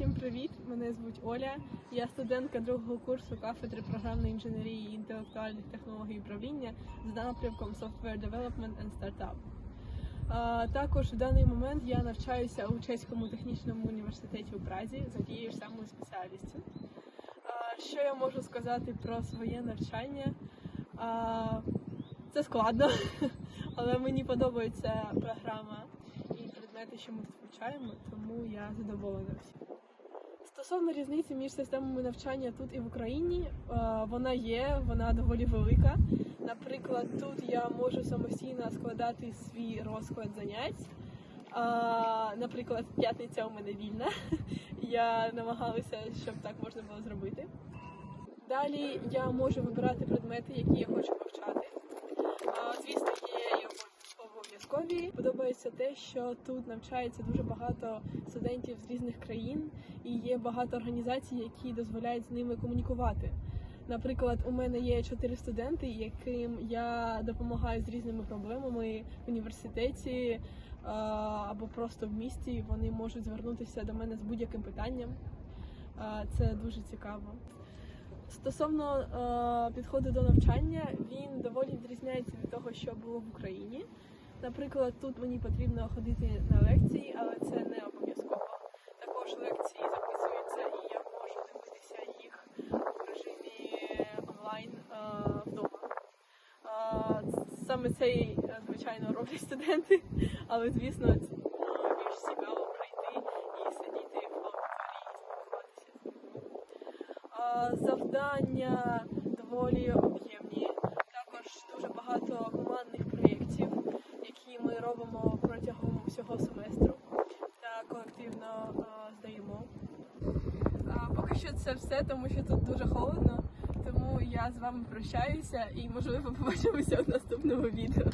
Всім привіт! Мене звуть Оля. Я студентка другого курсу кафедри програмної інженерії і інтелектуальних технологій управління з напрямком Software Development and Startup. Також в даний момент я навчаюся у чеському технічному університеті у Празі за тією ж самою спеціальністю. Що я можу сказати про своє навчання? Це складно, але мені подобається програма і предмети, що ми вивчаємо, тому я задоволена всім. Стосовно різниці між системами навчання тут і в Україні, е, вона є, вона доволі велика. Наприклад, тут я можу самостійно складати свій розклад занять. Наприклад, п'ятниця у мене вільна. Я намагалася, щоб так можна було зробити. Далі я можу вибирати предмети, які я хочу вивчати. Звісно, обов'язкові. Подобається те, що тут навчається дуже багато студентів з різних країн, і є багато організацій, які дозволяють з ними комунікувати. Наприклад, у мене є чотири студенти, яким я допомагаю з різними проблемами в університеті або просто в місті. Вони можуть звернутися до мене з будь-яким питанням. Це дуже цікаво. Стосовно е, підходу до навчання, він доволі відрізняється від того, що було в Україні. Наприклад, тут мені потрібно ходити на лекції, але це не обов'язково. Також лекції записуються, і я можу дивитися їх в режимі онлайн е, вдома. Е, саме цей, е, звичайно, роблять студенти, але звісно, ц- е, більш цікаво прийти і сидіти в аудиторії і спілкуватися. А, Завдання доволі об'ємні. Також дуже багато командних проєктів, які ми робимо протягом всього семестру та колективно а, здаємо. А, Поки що це все, тому що тут дуже холодно. Тому я з вами прощаюся і можливо побачимося в наступному відео.